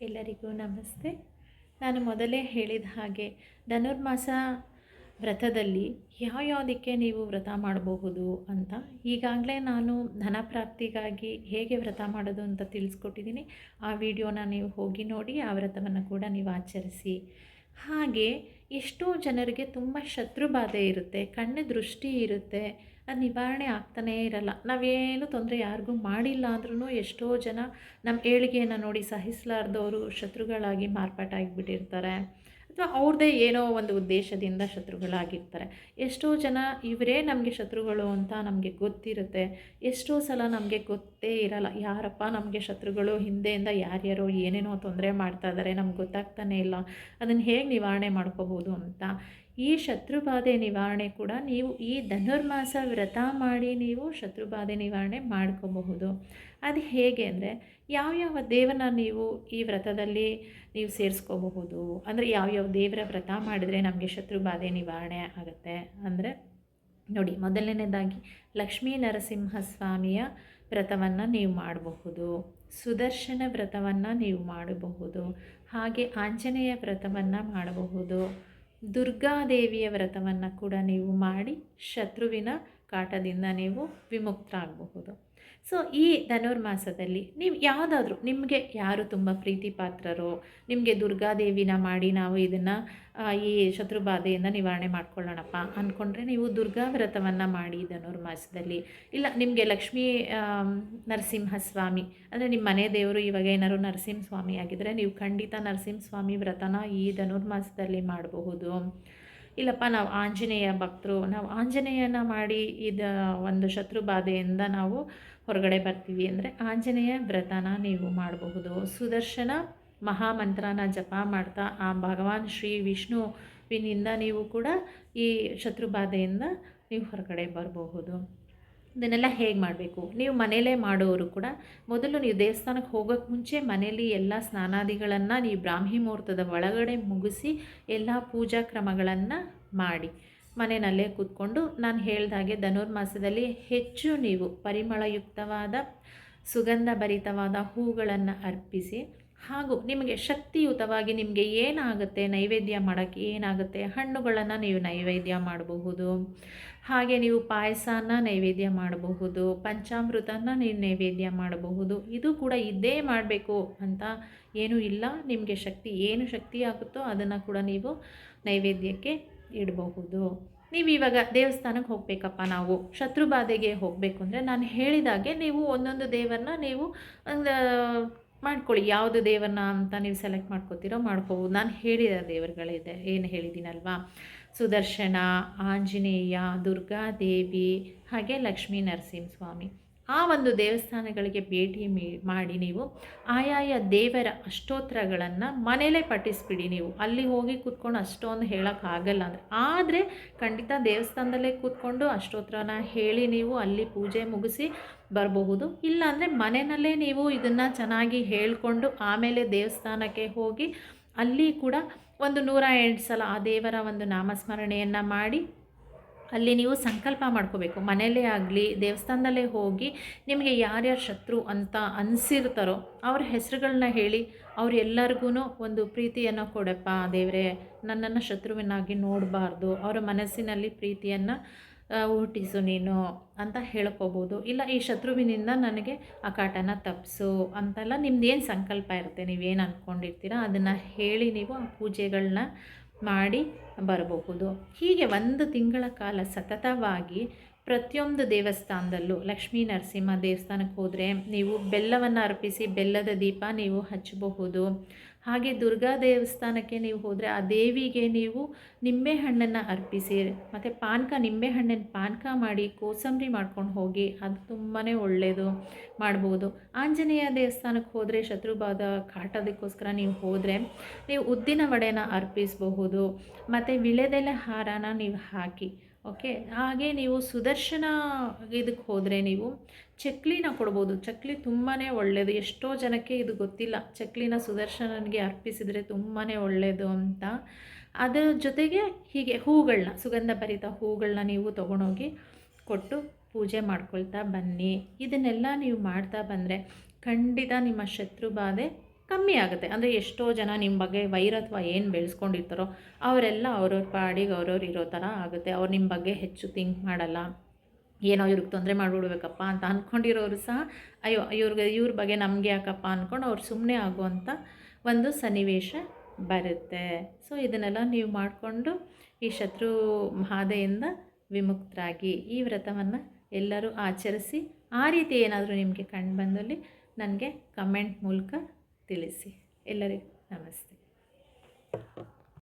ಎಲ್ಲರಿಗೂ ನಮಸ್ತೆ. ನಾನು ಮೊದಲೇ ಹೇಳಿದ ಹಾಗೆ ಧನುರ್ಮಾಸ ವ್ರತದಲ್ಲಿ ಯಾವ್ಯಾವುದಕ್ಕೆ ನೀವು ವ್ರತ ಮಾಡಬಹುದು ಅಂತ ಈಗಾಗಲೇ ನಾನು ಧನ ಪ್ರಾಪ್ತಿಗಾಗಿ ಹೇಗೆ ವ್ರತ ಮಾಡೋದು ಅಂತ ತಿಳಿಸ್ಕೊಟ್ಟಿದ್ದೀನಿ. ಆ ವಿಡಿಯೋನ ನೀವು ಹೋಗಿ ನೋಡಿ, ಆ ವ್ರತವನ್ನು ಕೂಡ ನೀವು ಆಚರಿಸಿ. ಹಾಗೆ ಎಷ್ಟೋ ಜನರಿಗೆ ತುಂಬ ಶತ್ರು ಬಾಧೆ ಇರುತ್ತೆ, ಕಣ್ಣು ದೃಷ್ಟಿ ಇರುತ್ತೆ, ಅದು ನಿವಾರಣೆ ಆಗ್ತಾನೇ ಇರಲ್ಲ. ನಾವೇನು ತೊಂದರೆ ಯಾರಿಗೂ ಮಾಡಿಲ್ಲ ಅಂದ್ರೂ ಎಷ್ಟೋ ಜನ ನಮ್ಮ ಏಳಿಗೆಯನ್ನು ನೋಡಿ ಸಹಿಸಲಾರ್ದವರು ಶತ್ರುಗಳಾಗಿ ಮಾರ್ಪಾಟಾಗಿಬಿಟ್ಟಿರ್ತಾರೆ ಅಥವಾ ಅವ್ರದ್ದೇ ಏನೋ ಒಂದು ಉದ್ದೇಶದಿಂದ ಶತ್ರುಗಳಾಗಿರ್ತಾರೆ. ಎಷ್ಟೋ ಜನ ಇವರೇ ನಮಗೆ ಶತ್ರುಗಳು ಅಂತ ನಮಗೆ ಗೊತ್ತಿರುತ್ತೆ. ಎಷ್ಟೋ ಸಲ ನಮಗೆ ಗೊತ್ತೇ ಇರಲ್ಲ. ಯಾರಪ್ಪ ನಮಗೆ ಶತ್ರುಗಳು ಹಿಂದೆಯಿಂದ ಯಾರ್ಯಾರೋ ಏನೇನೋ ತೊಂದರೆ ಮಾಡ್ತಾ ಇದ್ದಾರೆ ನಮ್ಗೆ ಗೊತ್ತಾಗ್ತಾನೆ ಇಲ್ಲ. ಅದನ್ನು ಹೇಗೆ ನಿವಾರಣೆ ಮಾಡ್ಕೋಬೋದು ಅಂತ. ಈ ಶತ್ರುಬಾಧೆ ನಿವಾರಣೆ ಕೂಡ ನೀವು ಈ ಧನುರ್ಮಾಸ ವ್ರತ ಮಾಡಿ ನೀವು ಶತ್ರುಬಾಧೆ ನಿವಾರಣೆ ಮಾಡ್ಕೋಬಹುದು. ಅದು ಹೇಗೆ ಅಂದರೆ ಯಾವ್ಯಾವ ದೇವನ ನೀವು ಈ ವ್ರತದಲ್ಲಿ ನೀವು ಸೇರಿಸ್ಕೋಬಹುದು? ಅಂದರೆ ಯಾವ್ಯಾವ ದೇವರ ವ್ರತ ಮಾಡಿದರೆ ನಮಗೆ ಶತ್ರುಬಾಧೆ ನಿವಾರಣೆ ಆಗುತ್ತೆ? ಅಂದರೆ ನೋಡಿ, ಮೊದಲನೇದಾಗಿ ಲಕ್ಷ್ಮೀ ನರಸಿಂಹಸ್ವಾಮಿಯ ವ್ರತವನ್ನು ನೀವು ಮಾಡಬಹುದು. ಸುದರ್ಶನ ವ್ರತವನ್ನು ನೀವು ಮಾಡಬಹುದು. ಹಾಗೆ ಆಂಜನೇಯ ವ್ರತವನ್ನು ಮಾಡಬಹುದು. ದುರ್ಗಾದೇವಿಯ ವ್ರತವನ್ನು ಕೂಡ ನೀವು ಮಾಡಿ ಶತ್ರುವಿನ ಕಾಟದಿಂದ ನೀವು ವಿಮುಕ್ತರಾಗಬಹುದು. ಸೊ ಈ ಧನುರ್ಮಾಸದಲ್ಲಿ ನೀವು ಯಾವುದಾದ್ರೂ ನಿಮಗೆ ಯಾರು ತುಂಬ ಪ್ರೀತಿ ಪಾತ್ರರೋ ನಿಮಗೆ ದುರ್ಗಾದೇವಿನ ಮಾಡಿ ನಾವು ಇದನ್ನು ಈ ಶತ್ರುಬಾಧೆಯಿಂದ ನಿವಾರಣೆ ಮಾಡ್ಕೊಳ್ಳೋಣಪ್ಪ ಅಂದ್ಕೊಂಡ್ರೆ ನೀವು ದುರ್ಗಾ ವ್ರತವನ್ನು ಮಾಡಿ ಧನುರ್ಮಾಸದಲ್ಲಿ. ಇಲ್ಲ, ನಿಮಗೆ ಲಕ್ಷ್ಮೀ ನರಸಿಂಹಸ್ವಾಮಿ, ಅಂದರೆ ನಿಮ್ಮ ಮನೆ ದೇವರು ಇವಾಗ ಏನಾದ್ರು ನರಸಿಂಹಸ್ವಾಮಿ ಆಗಿದ್ದರೆ ನೀವು ಖಂಡಿತ ನರಸಿಂಹಸ್ವಾಮಿ ವ್ರತನ ಈ ಧನುರ್ಮಾಸದಲ್ಲಿ ಮಾಡಬಹುದು. ಇಲ್ಲಪ್ಪ, ನಾವು ಆಂಜನೇಯ ಭಕ್ತರು. ನಾವು ಆಂಜನೇಯನ ಮಾಡಿ ಇದು ಒಂದು ಶತ್ರು ಬಾಧೆಯಿಂದ ನಾವು ಹೊರಗಡೆ ಬರ್ತೀವಿ ಅಂದರೆ ಆಂಜನೇಯ ವ್ರತನ ನೀವು ಮಾಡಬಹುದು. ಸುದರ್ಶನ ಮಹಾಮಂತ್ರನ ಜಪ ಮಾಡ್ತಾ ಆ ಭಗವಾನ್ ಶ್ರೀ ವಿಷ್ಣುವಿನಿಂದ ನೀವು ಕೂಡ ಈ ಶತ್ರುಬಾಧೆಯಿಂದ ನೀವು ಹೊರಗಡೆ ಬರಬಹುದು. ಇದನ್ನೆಲ್ಲ ಹೇಗೆ ಮಾಡಬೇಕು? ನೀವು ಮನೆಯಲ್ಲೇ ಮಾಡೋರು ಕೂಡ ಮೊದಲು ನೀವು ದೇವಸ್ಥಾನಕ್ಕೆ ಹೋಗೋಕ್ಕೆ ಮುಂಚೆ ಮನೆಯಲ್ಲಿ ಎಲ್ಲ ಸ್ನಾನಾದಿಗಳನ್ನು ನೀವು ಬ್ರಾಹ್ಮಿ ಮುಹೂರ್ತದ ಒಳಗಡೆ ಮುಗಿಸಿ ಎಲ್ಲ ಪೂಜಾ ಕ್ರಮಗಳನ್ನು ಮಾಡಿ. ಮನೆಯಲ್ಲೇ ಕೂತ್ಕೊಂಡು ನಾನು ಹೇಳ್ದಾಗೆ ಧನುರ್ಮಾಸದಲ್ಲಿ ಹೆಚ್ಚು ನೀವು ಪರಿಮಳಯುಕ್ತವಾದ ಸುಗಂಧ ಭರಿತವಾದ ಹೂಗಳನ್ನು ಅರ್ಪಿಸಿ ಹಾಗೂ ನಿಮಗೆ ಶಕ್ತಿಯುತವಾಗಿ ನಿಮಗೆ ಏನಾಗುತ್ತೆ, ನೈವೇದ್ಯ ಮಾಡೋಕ್ಕೆ ಏನಾಗುತ್ತೆ, ಹಣ್ಣುಗಳನ್ನು ನೀವು ನೈವೇದ್ಯ ಮಾಡಬಹುದು. ಹಾಗೆ ನೀವು ಪಾಯಸನ ನೈವೇದ್ಯ ಮಾಡಬಹುದು, ಪಂಚಾಮೃತನ ನೀವು ನೈವೇದ್ಯ ಮಾಡಬಹುದು. ಇದು ಕೂಡ ಇದೇ ಮಾಡಬೇಕು ಅಂತ ಏನೂ ಇಲ್ಲ. ನಿಮಗೆ ಶಕ್ತಿ, ಏನು ಶಕ್ತಿ ಆಗುತ್ತೋ ಅದನ್ನು ಕೂಡ ನೀವು ನೈವೇದ್ಯಕ್ಕೆ ಇಡಬಹುದು. ನೀವು ಇವಾಗ ದೇವಸ್ಥಾನಕ್ಕೆ ಹೋಗಬೇಕಪ್ಪ, ನಾವು ಶತ್ರುಬಾಧೆಗೆ ಹೋಗಬೇಕು ಅಂದರೆ ನಾನು ಹೇಳಿದಾಗೆ ನೀವು ಒಂದೊಂದು ದೇವರನ್ನ ನೀವು ಮಾಡ್ಕೊಳ್ಳಿ. ಯಾವುದು ದೇವರನ್ನ ಅಂತ ನೀವು ಸೆಲೆಕ್ಟ್ ಮಾಡ್ಕೋತೀರೋ ಮಾಡ್ಕೋಬೋದು. ನಾನು ಹೇಳಿದ ದೇವರುಗಳಿದೆ. ಏನು ಹೇಳಿದ್ದೀನಲ್ವಾ? ಸುದರ್ಶನ, ಆಂಜನೇಯ, ದುರ್ಗಾದೇವಿ, ಹಾಗೆ ಲಕ್ಷ್ಮೀ ನರಸಿಂಹಸ್ವಾಮಿ. ಆ ಒಂದು ದೇವಸ್ಥಾನಗಳಿಗೆ ಭೇಟಿ ಮಾಡಿ ನೀವು ಆಯಾಯ ದೇವರ ಅಷ್ಟೋತ್ತರಗಳನ್ನು ಮನೇಲೇ ಪಠಿಸ್ಬಿಡಿ ನೀವು. ಅಲ್ಲಿ ಹೋಗಿ ಕೂತ್ಕೊಂಡು ಅಷ್ಟೊಂದು ಹೇಳೋಕ್ಕಾಗಲ್ಲ ಅಂದರೆ. ಆದರೆ ಖಂಡಿತ ದೇವಸ್ಥಾನದಲ್ಲೇ ಕೂತ್ಕೊಂಡು ಅಷ್ಟೋತ್ತರನ ಹೇಳಿ ನೀವು ಅಲ್ಲಿ ಪೂಜೆ ಮುಗಿಸಿ ಬರಬಹುದು. ಇಲ್ಲಾಂದರೆ ಮನೆಯಲ್ಲೇ ನೀವು ಇದನ್ನು ಚೆನ್ನಾಗಿ ಹೇಳಿಕೊಂಡು ಆಮೇಲೆ ದೇವಸ್ಥಾನಕ್ಕೆ ಹೋಗಿ ಅಲ್ಲಿ ಕೂಡ ಒಂದು ನೂರ ಎಂಟು ಸಲ ಆ ದೇವರ ಒಂದು ನಾಮಸ್ಮರಣೆಯನ್ನು ಮಾಡಿ ಅಲ್ಲಿ ನೀವು ಸಂಕಲ್ಪ ಮಾಡ್ಕೋಬೇಕು. ಮನೆಯಲ್ಲೇ ಆಗಲಿ, ದೇವಸ್ಥಾನದಲ್ಲೇ ಹೋಗಿ ನಿಮಗೆ ಯಾರ್ಯಾರು ಶತ್ರು ಅಂತ ಅನಿಸಿರ್ತಾರೋ ಅವ್ರ ಹೆಸರುಗಳನ್ನ ಹೇಳಿ ಅವ್ರೆಲ್ಲರಿಗೂ ಒಂದು ಪ್ರೀತಿಯನ್ನು ಕೊಡಪ್ಪ, ದೇವರೇ, ನನ್ನನ್ನು ಶತ್ರುವಿನಾಗಿ ನೋಡಬಾರ್ದು, ಅವರ ಮನಸ್ಸಿನಲ್ಲಿ ಪ್ರೀತಿಯನ್ನು ಹುಟ್ಟಿಸು ನೀನು ಅಂತ ಹೇಳ್ಕೋಬೋದು. ಇಲ್ಲ, ಈ ಶತ್ರುವಿನಿಂದ ನನಗೆ ಆ ಕಾಟನ ತಪ್ಪಿಸು ಅಂತೆಲ್ಲ ನಿಮ್ದು ಏನು ಸಂಕಲ್ಪ ಇರುತ್ತೆ? ನೀವೇನು ಅಂದ್ಕೊಂಡಿರ್ತೀರ ಅದನ್ನು ಹೇಳಿ ನೀವು ಆ ಪೂಜೆಗಳನ್ನ ಮಾಡಿ ಬರಬಹುದು. ಹೀಗೆ ಒಂದು ತಿಂಗಳ ಕಾಲ ಸತತವಾಗಿ ಪ್ರತಿಯೊಂದು ದೇವಸ್ಥಾನದಲ್ಲೂ ಲಕ್ಷ್ಮೀ ನರಸಿಂಹ ದೇವಸ್ಥಾನಕ್ಕೆ ಹೋದರೆ ನೀವು ಬೆಲ್ಲವನ್ನು ಅರ್ಪಿಸಿ ಬೆಲ್ಲದ ದೀಪ ನೀವು ಹಚ್ಚಬಹುದು. ಹಾಗೆ ದುರ್ಗಾ ದೇವಸ್ಥಾನಕ್ಕೆ ನೀವು ಹೋದರೆ ಆ ದೇವಿಗೆ ನೀವು ನಿಂಬೆಹಣ್ಣನ್ನು ಅರ್ಪಿಸಿ, ಮತ್ತು ಪಾನಕ ನಿಂಬೆಹಣ್ಣಿನ ಪಾನಕ ಮಾಡಿ ಕೋಸಂಬರಿ ಮಾಡ್ಕೊಂಡು ಹೋಗಿ, ಅದು ತುಂಬಾ ಒಳ್ಳೆಯದು ಮಾಡ್ಬೋದು. ಆಂಜನೇಯ ದೇವಸ್ಥಾನಕ್ಕೆ ಹೋದರೆ, ಶತ್ರುಬಾಧ ಕಾಟೋದಕ್ಕೋಸ್ಕರ ನೀವು ಹೋದರೆ ನೀವು ಉದ್ದಿನ ವಡೆನ ಅರ್ಪಿಸಬಹುದು, ಮತ್ತು ವಿಳೆದೆಲೆ ಹಾರನ ನೀವು ಹಾಕಿ. ಓಕೆ? ಹಾಗೆ ನೀವು ಸುದರ್ಶನ ಇದಕ್ಕೆ ಹೋದರೆ ನೀವು ಚಕ್ಲಿನ ಕೊಡ್ಬೋದು. ಚಕ್ಲಿ ತುಂಬಾ ಒಳ್ಳೆಯದು ಎಷ್ಟೋ ಜನಕ್ಕೆ ಇದು ಗೊತ್ತಿಲ್ಲ. ಚಕ್ಲಿನ ಸುದರ್ಶನನಿಗೆ ಅರ್ಪಿಸಿದರೆ ತುಂಬಾ ಒಳ್ಳೆಯದು ಅಂತ. ಅದರ ಜೊತೆಗೆ ಹೀಗೆ ಹೂಗಳನ್ನ ಸುಗಂಧ ಭರಿತ ಹೂಗಳನ್ನ ನೀವು ತೊಗೊಂಡೋಗಿ ಕೊಟ್ಟು ಪೂಜೆ ಮಾಡ್ಕೊಳ್ತಾ ಬನ್ನಿ. ಇದನ್ನೆಲ್ಲ ನೀವು ಮಾಡ್ತಾ ಬಂದರೆ ಖಂಡಿತ ನಿಮ್ಮ ಶತ್ರು ಬಾಧೆ ಕಮ್ಮಿ ಆಗುತ್ತೆ. ಅಂದರೆ ಎಷ್ಟೋ ಜನ ನಿಮ್ಮ ಬಗ್ಗೆ ವೈರತ್ವ ಏನು ಬೆಳೆಸ್ಕೊಂಡಿರ್ತಾರೋ ಅವರೆಲ್ಲ ಅವ್ರವ್ರ ಪಾಡಿಗೆ ಅವ್ರವ್ರು ಇರೋ ಥರ ಆಗುತ್ತೆ. ಅವ್ರು ನಿಮ್ಮ ಬಗ್ಗೆ ಹೆಚ್ಚು ಥಿಂಕ್ ಮಾಡಲ್ಲ. ಏನೋ ಇವ್ರಿಗೆ ತೊಂದರೆ ಮಾಡಿಬಿಡ್ಬೇಕಪ್ಪ ಅಂತ ಅಂದ್ಕೊಂಡಿರೋರು ಸಹ ಅಯ್ಯೋ, ಇವ್ರಿಗೆ, ಇವ್ರ ಬಗ್ಗೆ ನಮಗೆ ಯಾಕಪ್ಪ ಅಂದ್ಕೊಂಡು ಅವ್ರು ಸುಮ್ಮನೆ ಆಗುವಂಥ ಒಂದು ಸನ್ನಿವೇಶ ಬರುತ್ತೆ. ಸೊ ಇದನ್ನೆಲ್ಲ ನೀವು ಮಾಡಿಕೊಂಡು ಈ ಶತ್ರು ಬಾಧೆಯಿಂದ ವಿಮುಕ್ತರಾಗಿ ಈ ವ್ರತವನ್ನು ಎಲ್ಲರೂ ಆಚರಿಸಿ ಆ ರೀತಿ ಏನಾದರೂ ನಿಮಗೆ ಕಂಡು ಬಂದಲ್ಲಿ ನನಗೆ ಕಮೆಂಟ್ ಮೂಲಕ ತಿಳಿಸಿ. ಎಲ್ಲರಿಗೂ ನಮಸ್ತೆ.